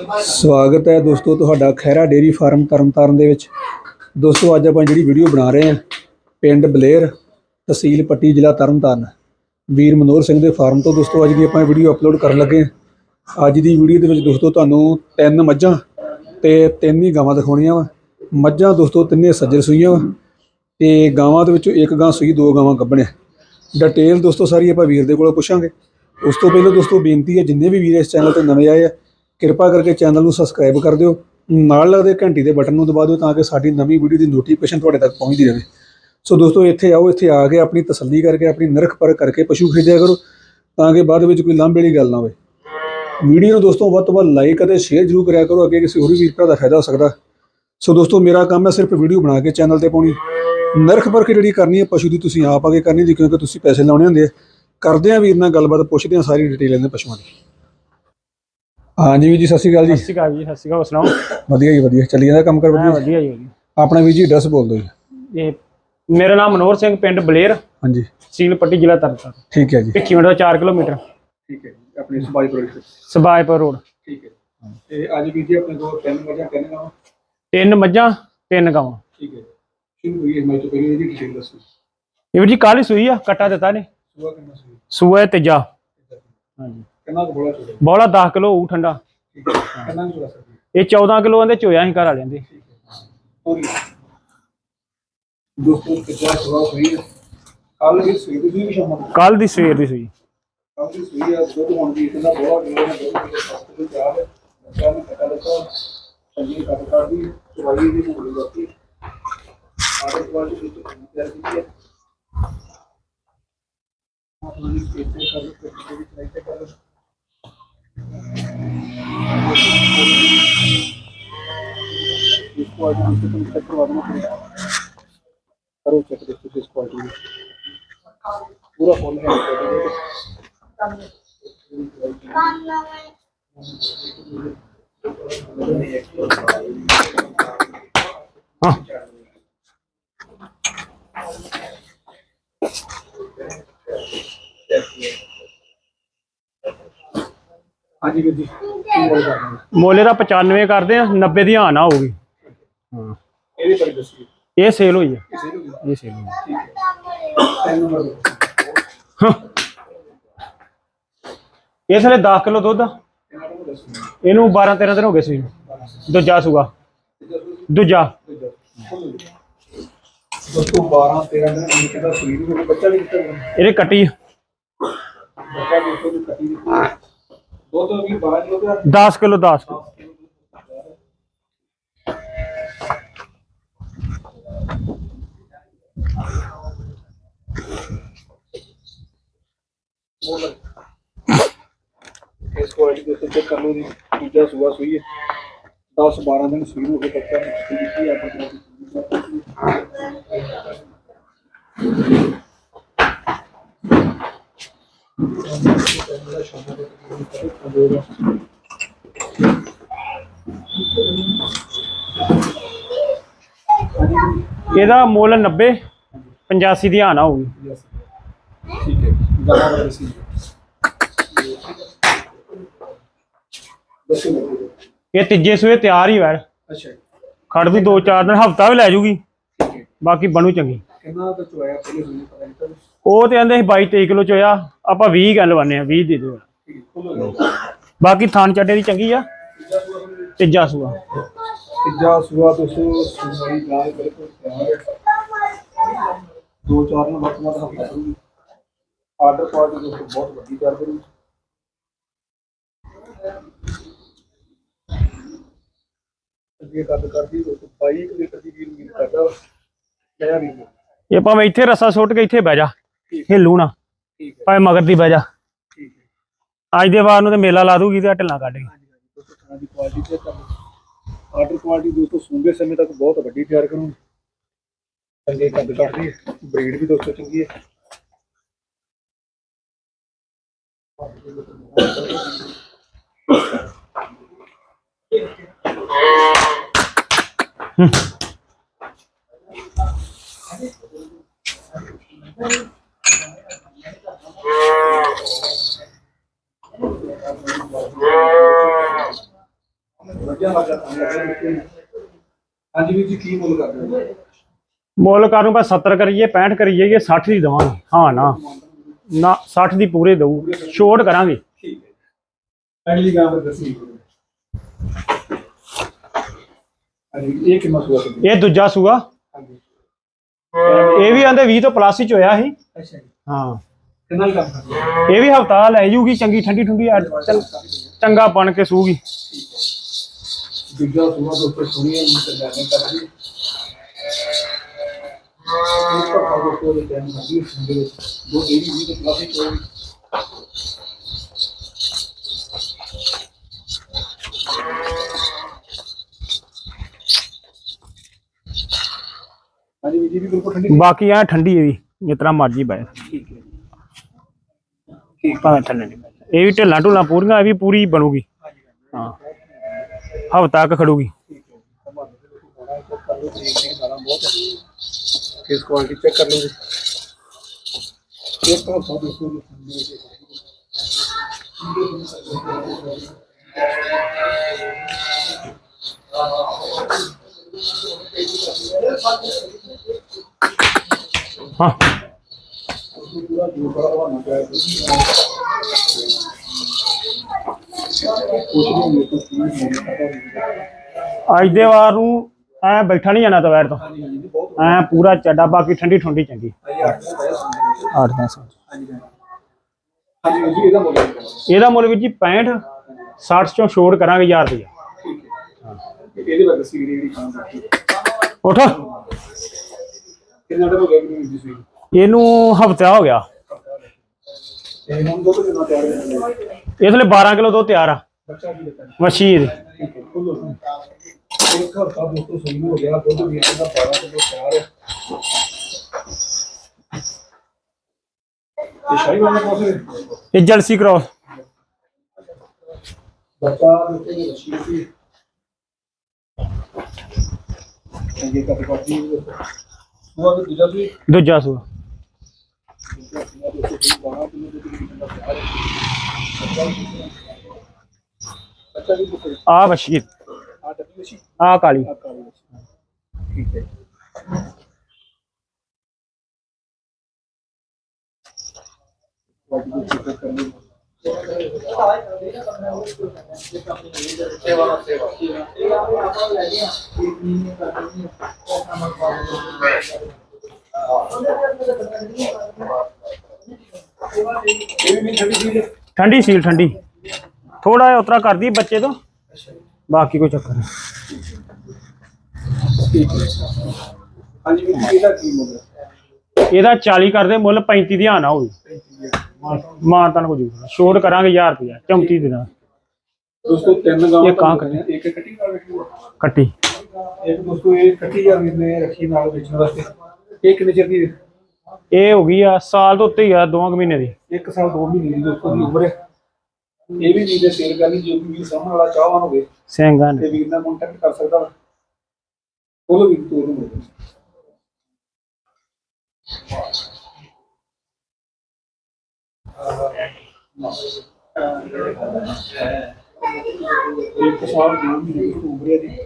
ਸਵਾਗਤ ਹੈ ਦੋਸਤੋ ਤੁਹਾਡਾ ਖੈਰਾ ਡੇਰੀ ਫਾਰਮ ਤਰਨਤਾਰਨ ਦੇ ਵਿੱਚ। ਦੋਸਤੋ ਅੱਜ ਆਪਾਂ ਜਿਹੜੀ ਵੀਡੀਓ ਬਣਾ ਰਹੇ ਹਾਂ, ਪਿੰਡ ਬਲੇਰ ਤਹਿਸੀਲ ਪੱਟੀ ਜ਼ਿਲ੍ਹਾ ਤਰਨਤਾਰਨ। ਵੀਰ ਮਨੋਹਰ ਸਿੰਘ ਦੇ ਫਾਰਮ ਤੋਂ ਦੋਸਤੋ ਅੱਜ ਦੀ ਆਪਾਂ ਵੀਡੀਓ ਅਪਲੋਡ ਕਰਨ ਲੱਗੇ ਹਾਂ। ਅੱਜ ਦੀ ਵੀਡੀਓ ਦੇ ਵਿੱਚ ਦੋਸਤੋ ਤੁਹਾਨੂੰ ਤਿੰਨ ਮੱਝਾਂ ਤੇ ਤਿੰਨ ਹੀ ਗਾਵਾਂ ਦਿਖਾਉਣੀਆਂ ਵਾ। ਮੱਝਾਂ ਦੋਸਤੋ ਤਿੰਨੇ ਸੱਜਰ ਸੂਈਆਂ ਵਾ ਤੇ ਗਾਵਾਂ ਦੇ ਵਿੱਚੋਂ ਇੱਕ ਗਾਂ ਸੂਈ, ਦੋ ਗਾਵਾਂ ਗੱਭਣ ਡਿਟੇਲ ਦੋਸਤੋ ਸਾਰੀ ਆਪਾਂ ਵੀਰ ਦੇ ਕੋਲੋਂ ਪੁੱਛਾਂਗੇ। ਉਸ ਤੋਂ ਪਹਿਲਾਂ ਦੋਸਤੋ ਬੇਨਤੀ ਹੈ, ਜਿੰਨੇ ਵੀ ਵੀਰ ਇਸ ਚੈਨਲ ਤੇ ਨਵੇਂ ਆਏ ਆ ਕਿਰਪਾ ਕਰਕੇ ਚੈਨਲ ਨੂੰ ਸਬਸਕ੍ਰਾਈਬ ਕਰ ਦਿਓ। ਨਾਲ ਲੱਗਦੇ ਘੰਟੀ ਦੇ ਬਟਨ ਨੂੰ ਦਬਾ ਦਿਓ ਤਾਂ ਕਿ ਸਾਡੀ ਨਵੀਂ ਵੀਡੀਓ ਦੀ ਨੋਟੀਫਿਕੇਸ਼ਨ ਤੁਹਾਡੇ ਤੱਕ ਪਹੁੰਚਦੀ ਰਹੇ। ਸੋ ਦੋਸਤੋ, ਇੱਥੇ ਆਓ, ਇੱਥੇ ਆ ਕੇ ਆਪਣੀ ਤਸੱਲੀ ਕਰਕੇ, ਆਪਣੀ ਨਰਖ ਪਰ ਕਰਕੇ ਪਸ਼ੂ ਖਰੀਦਿਆ ਕਰੋ ਤਾਂ ਕਿ ਬਾਅਦ ਵਿੱਚ ਕੋਈ ਲਾਂਭੇ ਵਾਲੀ ਗੱਲ ਨਾ ਹੋਵੇ। ਵੀਡੀਓ ਨੂੰ ਦੋਸਤੋ, ਵੱਧ ਤੋਂ ਵੱਧ ਲਾਈਕ ਅਤੇ ਸ਼ੇਅਰ ਜ਼ਰੂਰ ਕਰਿਆ ਕਰੋ, ਅੱਗੇ ਕਿਸੇ ਹੋਰ ਵੀਰ ਭਰਾ ਦਾ ਫਾਇਦਾ ਹੋ ਸਕਦਾ। ਸੋ ਦੋਸਤੋ, ਮੇਰਾ ਕੰਮ ਹੈ ਸਿਰਫ ਵੀਡੀਓ ਬਣਾ ਕੇ ਚੈਨਲ ਤੇ ਪਾਉਣੀ। ਨਰਖ ਪਰਖ ਜਿਹੜੀ ਕਰਨੀ ਹੈ ਪਸ਼ੂ ਦੀ ਤੁਸੀਂ ਆਪ ਆ ਕੇ ਕਰਨੀ ਜੀ ਕਿਉਂਕਿ ਤੁਸੀਂ ਪੈਸੇ ਲਾਉਣੇ ਹੁੰਦੇ ਆ। ਕਰਦੇ ਆ ਵੀਰ ਨਾਲ ਗੱਲਬਾਤ, ਪੁੱਛਦੇ ਆ ਸਾਰੀ ਡਿਟੇਲ ਇਹਨਾਂ ਪਸ਼ੂਆਂ ਦੀ। ਹਾਂਜੀ ਵੀਰ ਜੀ ਸਤਿ ਸ਼੍ਰੀ ਅਕਾਲ ਜੀ। ਸਤਿ ਸ਼੍ਰੀ ਅਕਾਲ ਜੀ ਸਤਿ ਸ਼੍ਰੀ ਅਕਾਲ ਸੁਣਾਓ? ਵਧੀਆ ਜੀ ਵਧੀਆ। ਚੱਲੀ ਜਾਂਦਾ ਕੰਮ ਕਰ ਵਧੀਆ ਵਧੀਆ ਜੀ ਵਧੀਆ। ਆਪਣਾ ਵੀਰ ਜੀ ਐਡਰੈਸ ਬੋਲ ਦਿਓ ਜੀ। ਇਹ ਮੇਰਾ ਨਾਮ ਮਨੋਹਰ ਸਿੰਘ ਪਿੰਡ ਬਲੇਰ ਹਾਂਜੀ। ਸੀਲ ਪੱਟੀ ਜ਼ਿਲ੍ਹਾ ਤਰਨਤਾਰਨ। ਠੀਕ ਹੈ ਜੀ। ਭਿੱਖੀ ਮਿੰਟ ਦਾ 4 ਕਿਲੋਮੀਟਰ। ਠੀਕ ਹੈ ਜੀ ਆਪਣੀ ਸਬਾਈ ਪ੍ਰੋਡਕਟ ਸਬਾਇਪੁਰ ਰੋਡ। ਠੀਕ ਹੈ। ਤੇ ਅੱਜ ਵੀਰ ਜੀ ਆਪਣੇ ਕੋਲ ਤਿੰਨ ਮੱਝਾਂ ਤਿੰਨ ਗਾਵਾਂ? ਤਿੰਨ ਮੱਝਾਂ ਤਿੰਨ ਗਾਵਾਂ। ਠੀਕ ਹੈ। ਸ਼ੁਰੂ ਹੋਈ ਮੈਂ ਤੋਂ ਪਹਿਲਾਂ ਇਹਦੀ ਡਿਟੇਲ ਦੱਸੋ। ਇਹ ਵੀ ਜੀ ਕੱਲ ਹੀ ਸੂਈ ਆ ਕੱਟਾ ਦਿੱਤਾ ਨੇ। ਸੁਆ ਕਿੰਨਾ ਸੀ ਸੂਆ ਤੀਜਾ ਹਾਂਜੀ। ਕਿੰਨਾ ਕੁ ਬੋਲਾ ਚੋਦਾ ਬੋਲਾ 10 ਕਿਲੋ ਹੋਊ ਠੰਡਾ। ਕਿੰਨਾ ਕੁ ਚੋਦਾ ਇਹ 14 ਕਿਲੋ ਦੇ ਚੋਇਆ ਸੀ ਘਰ ਵਾਲਿਆਂ ਦੇ। ਪੂਰੀ ਦੋਸਤੋ ਕੱਲ ਦੀ ਵੀ ਸ਼ਾਮ ਨੂੰ ਕੱਲ ਦੀ ਸਵੇਰ ਦੀ ਸੂਈ ਕੱਲ ਦੀ ਸੂਈ ਆ ਦੁੱਧ ਹੁਣ ਵੀ ਇਤਨਾ ਬਹੁਤ ਗਿਆ ਨਾ ਦੁੱਧ ਦੇ ਸਸਤੇ ਤੋਂ ਚਾਹ ਹੈ। ਬੱਚਾ ਨੇ ਪਤਾ ਲੱਗਾ। ਚੰਗੀ ਕੱਟ ਕਰਦੀ ਚਵਾਈ ਦੀ ਹੋਣੀ ਬਾਕੀ। ਆੜੇ ਵਾਲੀ ਵਿੱਚ ਤਿਆਰ ਕੀਤੀ ਹੈ। ਆਪਣੀ ਪੇਪਰ ਕਰ ਵਿੱਚ ਕਰ ਲੋ ਇਸ ਕੁਆਲਿਟੀ ਨੂੰ ਤੁਸੀਂ ਚੈੱਕ ਕਰਵਾ ਦੇਣਾ ਪੜੇਗਾ ਕਰੋ ਚੈੱਕ ਦੇਖੋ ਕਿਸ ਕੁਆਲਿਟੀ ਦੀ ਪੂਰਾ ਫੁੱਲ ਹੈ ਹਾਂਜੀ ਵੀਰ ਜੀ। ਮੋਲੇ ਦਾ 95 ਕਰਦੇ ਆ 90 ਦੀ ਹਾਂ ਨਾ ਹੋਊਗੀ। ਹਾਂ। ਇਹਦੇ ਬਾਰੇ ਦੱਸੋ। ਇਹ ਸੇਲ ਹੋਈ ਵੀ ਇਹ ਸੇਲ ਹੋਈ ਹੈ। ਹਾਂ। ਇਹ ਥਲੇ 10 ਕਿਲੋ ਦੁੱਧ ਆ। ਇਹਨਾਂ ਨੂੰ ਦੱਸੋ। ਇਹਨੂੰ 12 13 ਦਿਨ ਹੋ ਗਏ ਸੀ। ਦੂਜਾ ਸੂਗਾ ਦੂਜਾ। ਦੋਸਤੋ 12 13 ਦਿਨ ਮਿਲ ਕੇ ਦਾ ਸਰੀਰ ਨੂੰ ਬੱਚਾ ਦਿੱਤਾ ਗਿਆ ਇਹਦੇ ਕੱਟੀ ਬੱਚਾ ਵੀ ਦੀ ਕੱਟੀ ਦਿੱਤੀ। ਦੁੱਧ ਵੀ 12 ਕਿਲੋ ਦਾ। 10 ਕਿਲੋ 10 ਕਿਲੋ। ਇਸ ਕੁਆਲਿਟੀ ਦੇ ਉੱਤੇ ਚੈੱਕ ਕਰ ਲਓ ਜੀ ਦੂਜਾ ਸੂਆ ਸੂਈ ਹੈ। 10 12 ਦਿਨ ਸੂਈ ਨੂੰ ਹੋ ਬੱਚਾ ਨੇ ਦਿੱਤੀ ਹੈ। ਆਪਣੀ ਇਹਦਾ ਮੁੱਲ 90 85 ਦੀ ਆਣਾ ਹੋਊਗੀ ਠੀਕ ਹੈ ਗਾਣਾ ਵਾਲਾ ਸੀ ਦੱਸੋ ਮੈਨੂੰ। ਇਹ ਤੀਜੇ ਸੂਏ ਤਿਆਰ ਹੀ ਵੈੜ ਅੱਛਾ ਖੜ ਵੀ 2-4 ਦਿਨ ਹਫਤਾ ਵੀ ਲੈ ਜੂਗੀ। ਠੀਕ ਹੈ। ਬਾਕੀ ਬਣੂ ਚੰਗੀ। ਕਿੰਨਾ ਕੁ ਚੋਇਆ ਪਹਿਲੇ ਹੋਈ ਪਤਾ ਨਹੀਂ ਤਾਂ ਉਹ ਤੇ ਕਹਿੰਦੇ ਸੀ 22-23 ਕਿਲੋ ਚੋਇਆ ਆਪਾਂ 20 ਗੱਲ ਲਵਾਨੇ ਆ 20 ਦੇ ਦਿਓ। ਠੀਕ ਹੈ ਖੋਲੋ ਬਾਕੀ ਥਾਨ ਚੱਡੇ ਦੀ ਚੰਗੀ ਆ। ਤੀਜਾ ਸੂਆ। ਤੀਜਾ ਸੂਆ ਦੋਸਤੋ ਸੂਈ ਗਾਲ ਬਿਲਕੁਲ ਤਿਆਰ ਹੈ। ਦੋ ਚਾਰ ਨੂੰ ਵੱਧ ਵੱਧ ਹਫਤਾ ਕਰੂਗੀ। ਆਰਡਰ ਕੁਆਲਿਟੀ ਦੋਸਤੋ ਬਹੁਤ ਵੱਡੀ ਤਿਆਰ ਕਰੂਗੀ ਅੱਗੇ ਗੱਲ ਕਰਦੀ ਦੋਸਤੋ 22 ਕੁ ਲੀਟਰ ਦੀ ਵੀਰ ਵੀਰ ਕਰਦਾ ਲਿਆ ਵੀ ਇਹ ਭਾਵੇਂ ਇੱਥੇ ਰਸਾ ਸੁੱਟ ਕੇ ਇੱਥੇ ਬਹਿ ਜਾ ਹਿੱਲੂ ਨਾ। ਠੀਕ ਹੈ। ਭਾਵੇਂ ਮਗਰ ਦੀ ਬਹਿ ਜਾ। ਠੀਕ ਹੈ। ਅੱਜ ਦੇ ਬਾਅਦ ਨੂੰ ਤੇ ਮੇਲਾ ਲਾ ਦੂਗੀ ਤੇ ਢਿੱਲਾਂ ਕੱਢ ਕੇ। ਹਾਂਜੀ ਹਾਂਜੀ ਦੋਸਤੋ ਖਾਣਾ ਦੀ ਕੁਆਲਿਟੀ ਤੇ ਤੁਹਾਨੂੰ ਆਰਡਰ ਕੁਆਲਿਟੀ ਦੋਸਤੋ ਸੂਬੇ ਸਮੇਂ ਤੱਕ ਬਹੁਤ ਵੱਡੀ ਤਿਆਰ ਕਰੂਗੀ। ब्रीड भी दोस्तों चंकी है। हाँ जी भी जी की बोल कर रहे ਮੁੱਲ ਕਰਨ ਨੂੰ ਬਸ 70 ਕਰੀਏ 65 ਕਰੀਏ ਇਹ 60 ਦੀ ਦਵਾਂਗੇ। ਹਾਂ ਨਾ। ਨਾ 60 ਦੀ ਪੂਰੇ ਦਊ। ਛੋਟ ਕਰਾਂਗੇ। ਠੀਕ ਹੈ। ਅਗਲੀ ਗਾਂ ਦਾ ਦੱਸੀ ਇਹ ਕਿੰਨਾ ਸੂਆ ਇਹ ਦੂਜਾ ਸੂਆ। ਇਹ ਵੀ ਆਂਦੇ 20 ਤੋਂ ਪਲੱਸ ਹੀ ਚ ਹੋਇਆ ਸੀ। ਅੱਛਾ ਜੀ। ਹਾਂ। ਕਿੰਨਾ ਕੰਮ ਕਰਦੇ ਇਹ ਵੀ ਹਫਤਾ ਲੈ ਜੂਗੀ ਚੰਗੀ ਠੰਡੀ ਠੰਡੀ ਚੰਗਾ ਬਣ ਕੇ ਸੂਗੀ। ਦੂਜਾ ਸੂਆ ਸੁਣੀਏ ਤੇ ਜਾਣੇ ਕਰ ਜੀ ਇੱਕ ਤਾਂ ਪਾਉ ਕੋ ਦੇ ਟਾਈਮ ਸੰਦੇ ਵਿੱਚ ਦੋ ਡੇਰੀ ਵੀ ਤੇ ਕਾਫੀ ਕੋਈ ਹਾਂਜੀ ਵੀਰ ਜੀ ਵੀ ਬਿਲਕੁਲ ਠੰਡੀ ਬਾਕੀ ਆ ਠੰਡੀ ਇਹ ਵੀ ਤਰ੍ਹਾਂ ਮਰਜ਼ੀ ਬੈ ਠੀਕ ਹੈ। ਠੀਕ। ਭਾਵੇਂ ਥੱਲੇ ਨਹੀਂ। ਇਹ ਵੀ ਢਿੱਲਾਂ ਢੁੱਲਾਂ ਪੂਰੀਆਂ ਇਹ ਵੀ ਪੂਰੀ ਬਣੂਗੀ। ਹਾਂ। ਹਫਤਾ ਤੱਕ ਖੜੂਗੀ। ਠੀਕ ਹੈ। ਹੈ ਬਹੁਤ ਹੈ ਕੁਆਲਿਟੀ ਚੈੱਕ ਕਰ ਲਓ ਜੀ ਇੱਕ ਤਾਂ ਸਭ ਦੇਖੋ ਜੀ ਸੰਦੇ ਹਾਂ ਪੂਰਾ ਜੂਰ ਹੋਣਾ ਚਾਹੀਦਾ ਅੱਜ ਦੇ ਵਾਰ ਨੂੰ ਐ ਬੈਠਾ ਨਹੀਂ ਜਾਣਾ ਤਵੈਰ ਤੋਂ। ਐ ਪੂਰਾ ਚੱਡਾ ਬਾਕੀ ਠੰਡੀ ਠੰਡੀ ਚੰਗੀ। ਹਾਂਜੀ ਅੱਠ ਦਾ ਪਾਇਆ ਸੰਦੇ ਵਿੱਚ 8 10 ਹਾਂਜੀ ਹਾਂਜੀ। ਹਾਂਜੀ ਜੀ ਇਹਦਾ ਮੁੱਲ ਵੀ ਜੀ 65 60 ਚੋਂ ਛੋੜ ਕਰਾਂਗੇ 1000 ਰੁਪਇਆ ਠੀਕ ਹੈ। ਇਹਦੇ ਬਾਰੇ ਦੱਸੀ ਜਿਹੜੀ ਜਿਹੜੀ ਖਾਣ ਦੀ ਉਠ। ਕਿੰਨਾ ਟਾਈਮ ਹੋ ਗਿਆ ਮੈਨੂੰ ਜੀ ਸੂਈ ਇਹਨੂੰ ਹਫਤਾ ਹੋ ਗਿਆ। ਤੇ ਹੁਣ ਦੁੱਧ ਕਿੰਨਾ ਤਿਆਰ ਹੈ ਇਸ ਲਈ 12 ਕਿਲੋ ਦੁੱਧ ਤਿਆਰ ਆ। ਬੱਚਾ ਵੀ ਦਿੱਤਾ ਮੱਛੀ ਇਹਦੀ। ਠੀਕ ਹੈ ਖੁੱਲੋ ਇੱਕ ਹਫ਼ਤਾ ਦੋਸਤੋ ਸਹੀ ਹੋ ਗਿਆ ਦੁੱਧ ਵੀ ਇਹਦਾ 12 ਕਿਲੋ ਤਿਆਰ ਹੈ ਤੇ ਸ਼ਾਹੀ ਵਾਲਾ ਕੋਸੇ ਇਹ ਜਲਸੀ ਕ੍ਰੋਸ ਬੱਚਾ ਦੇ ਉੱਤੇ ਰੱਸੀ ਸੀ ਇਹ ਕੱਟ ਕੱਟ ਦੀ ਉਹ ਅਗਰ ਦੂਜਾ ਵੀ। ਦੂਜਾ ਸੂ। ਆ ਮੱਛੀ ਆ ਡੱਬੀ ਸੀ ਆ ਕਾਲੀ। ਆ ਕਾਲੀ ਮੱਛੀ। ਠੀਕ ਹੈ ਵਾਹਿਗੁਰੂ ਜੀ ਕਾ ਖਾਲਸਾ ਇਹ ਵੀ ਠੰਡੀ ਚੀਜ਼ ਹੈ ਠੰਡੀ ਸੀਲ ਠੰਡੀ। ਥੋੜਾ ਜਿਹਾ ਉਤਰਾ ਕਰਦੀ ਬੱਚੇ ਤੋਂ। ਬਾਕੀ ਕੋਈ ਚੱਕਰ ਨਹੀਂ। ਠੀਕ ਹੈ ਹਾਂਜੀ ਵੀਰ ਜੀ ਇਹਦਾ ਕੀ ਮੁੱਲ ਹੈ? ਇਹਦਾ 40 ਕਰਦੇ ਮੁੱਲ 35 ਦੀ ਆਣਾ ਹੋਊਗੀ ਮਾਰ ਤਾਂ ਕੋ ਜੂ ਛੋੜ ਕਰਾਂਗੇ 1000 ਰੁਪਇਆ 34 ਦਿਨਾਂ ਦੋਸਤੋ ਤਿੰਨ ਗਾਵਾਂ ਇਹ ਕਾਂ ਤੁਹਾਨੂੰ ਇੱਕ ਕੱਟੀ ਨਾਲ ਹੋਈ ਹੈ। ਕੱਟੀ। ਇੱਕ ਦੋਸਤੋ ਇਹ ਕੱਟੀ ਜਾਂ ਵੀਰ ਨੇ ਰੱਖੀ ਨਾਲ ਵੇਚਣ ਵਾਸਤੇ। ਇਹ ਕਿੰਨੇ ਚਿਰ ਦੀ? ਇਹ ਹੋ ਗਈ ਆ ਸਾਲ ਤੋਂ ਉੱਤੇ ਹੀ ਆ ਦੋਵਾਂ ਕੁ ਮਹੀਨੇ ਦੀ। ਇੱਕ ਸਾਲ ਦੋ ਮਹੀਨੇ ਦੀ ਦੋਸਤੋ ਦੀ ਉਮਰ ਹੈ। ਇਹ ਵੀ ਵੀਰ ਨੇ ਸੇਲ ਕਰਨੀ ਜੋ ਵੀ ਸਾਹਮਣੇ ਵਾਲਾ ਚਾਹਵਾਨ ਹੋਵੇ ਸਿੰਘਾਂ ਨੇ। ਤੇ ਵੀਰ ਨਾਲ ਕੰਟੈਕਟ ਕਰ ਸਕਦਾ ਵਾ। ਬੋਲੋ ਵੀਰ ਤੋਂ ਉਹਨੂੰ ਬੋਲੋ। ਇੱਕ ਸਾਲ ਦੋ ਮਹੀਨੇ ਦੀ ਉਮਰ ਹੈ ਦੀ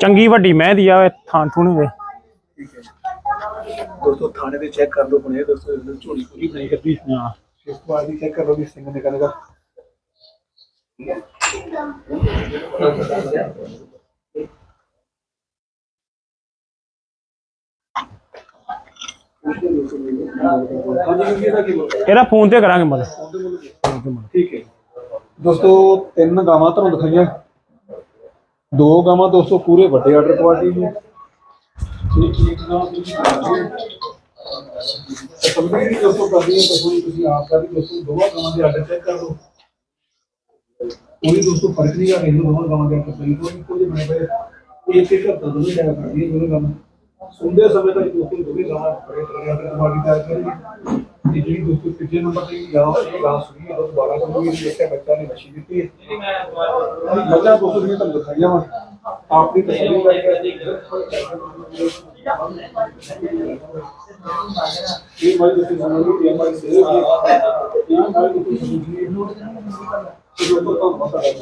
ਚੰਗੀ ਵੱਡੀ ਮੈਂ ਦੀ ਆ ਥਾਂ ਥੂਣੇ ਦੇ। ਠੀਕ ਹੈ। ਦੋਸਤੋ ਥਾਣੇ ਦੇ ਚੈੱਕ ਕਰ ਲਓ ਬਣੇ ਦੋਸਤੋ ਇਹਨੂੰ ਝੋਲੀ ਪੂਰੀ ਬਣਾਈ ਕਰਦੀ ਹਾਂ ਇਸ ਤੋਂ ਬਾਅਦ ਚੈੱਕ ਕਰ ਲਓ ਵੀ ਸਿੰਘ ਨਿਕਲੇਗਾ ਹਾਂਜੀ ਇਹਦਾ ਫੋਨ ਤੇ ਕਰਾਂਗੇ ਮੁੱਲ ਠੀਕ ਹੈ ਦੋਸਤੋ ਤਿੰਨ ਗਾਵਾਂ ਤੁਹਾਨੂੰ ਦਿਖਾਈਆਂ। ਦੋ ਗਾਵਾਂ ਦੋਸਤੋ ਪੂਰੇ ਵੱਡੇ ਆਰਡਰ ਕੁਆਲਿਟੀ ਦੀਆਂ ਠੀਕ ਠੀਕ ਗਾਵਾਂ ਤੁਸੀਂ ਕੰਪਨੀ ਦੀ ਦੋਸਤੋ ਕਰਦੀ ਹੈ ਤੁਸੀਂ ਤੁਸੀਂ ਆਪ ਦਾ ਵੀ ਦੋਸਤੋ ਦੋਵਾਂ ਗਾਵਾਂ ਦੇ ਆਰਡਰ ਚੈੱਕ ਕਰ ਲਓ। ਕੋਈ ਦੋਸਤੋ ਫ਼ਰਕ ਨਹੀਂ ਆ ਇਹਨਾਂ ਦੋਵਾਂ ਗਾਵਾਂ ਦੇ ਆਰਡਰ ਕੋਈ ਕੋਈ ਕੋਈ ਬਣੇ ਪਏ ਇੱਕ ਇੱਕ ਹੱਥ ਦੋਵੇਂ ਜਾਇਆ ਕਰਦੀ ਹੈ ਦੋਵੇਂ ਗਾਵਾਂ। ਸੁਣਦੇ ਸਮੇਂ ਤੱਕ ਦੋਸਤੋ ਦੋਵੇਂ ਗਾਵਾਂ ਬੜੇ ਤਰ੍ਹਾਂ ਦੇ ਕੁਆਲਿਟੀ ਤਿਆਰ ਕਰਨਗੇ ਇਹ ਜਿਹੜੀ ਦੋਸਤੋ ਤੀਜੇ ਨੰਬਰ ਤੇ ਗਾਂ ਇਹ ਗਾਂ ਸੁਣੀ ਉਹ 12 ਕਿਲੋ ਦੀ ਦੇਖਿਆ ਬੱਚਾ ਨੇ ਮੱਛੀ ਦਿੱਤੀ। ਹੈ ਬੱਚਾ ਦੋਸਤੋ ਦੀਆਂ ਤੁਹਾਨੂੰ ਦਿਖਾਈਆਂ ਵਾ ਆਪਣੀ ਤਸਵੀਰ ਕਰਕੇ। ਇਹ ਮਾਈ ਤੁਸੀਂ ਸੁਣੋਗੇ ਇਹ ਮਾਈ ਸੇ ਇਹ ਮਾਈ ਤੁਸੀਂ ਸੁਣੋਗੇ ਇਹ ਤੋਂ ਤਾਂ ਪਤਾ ਲੱਗ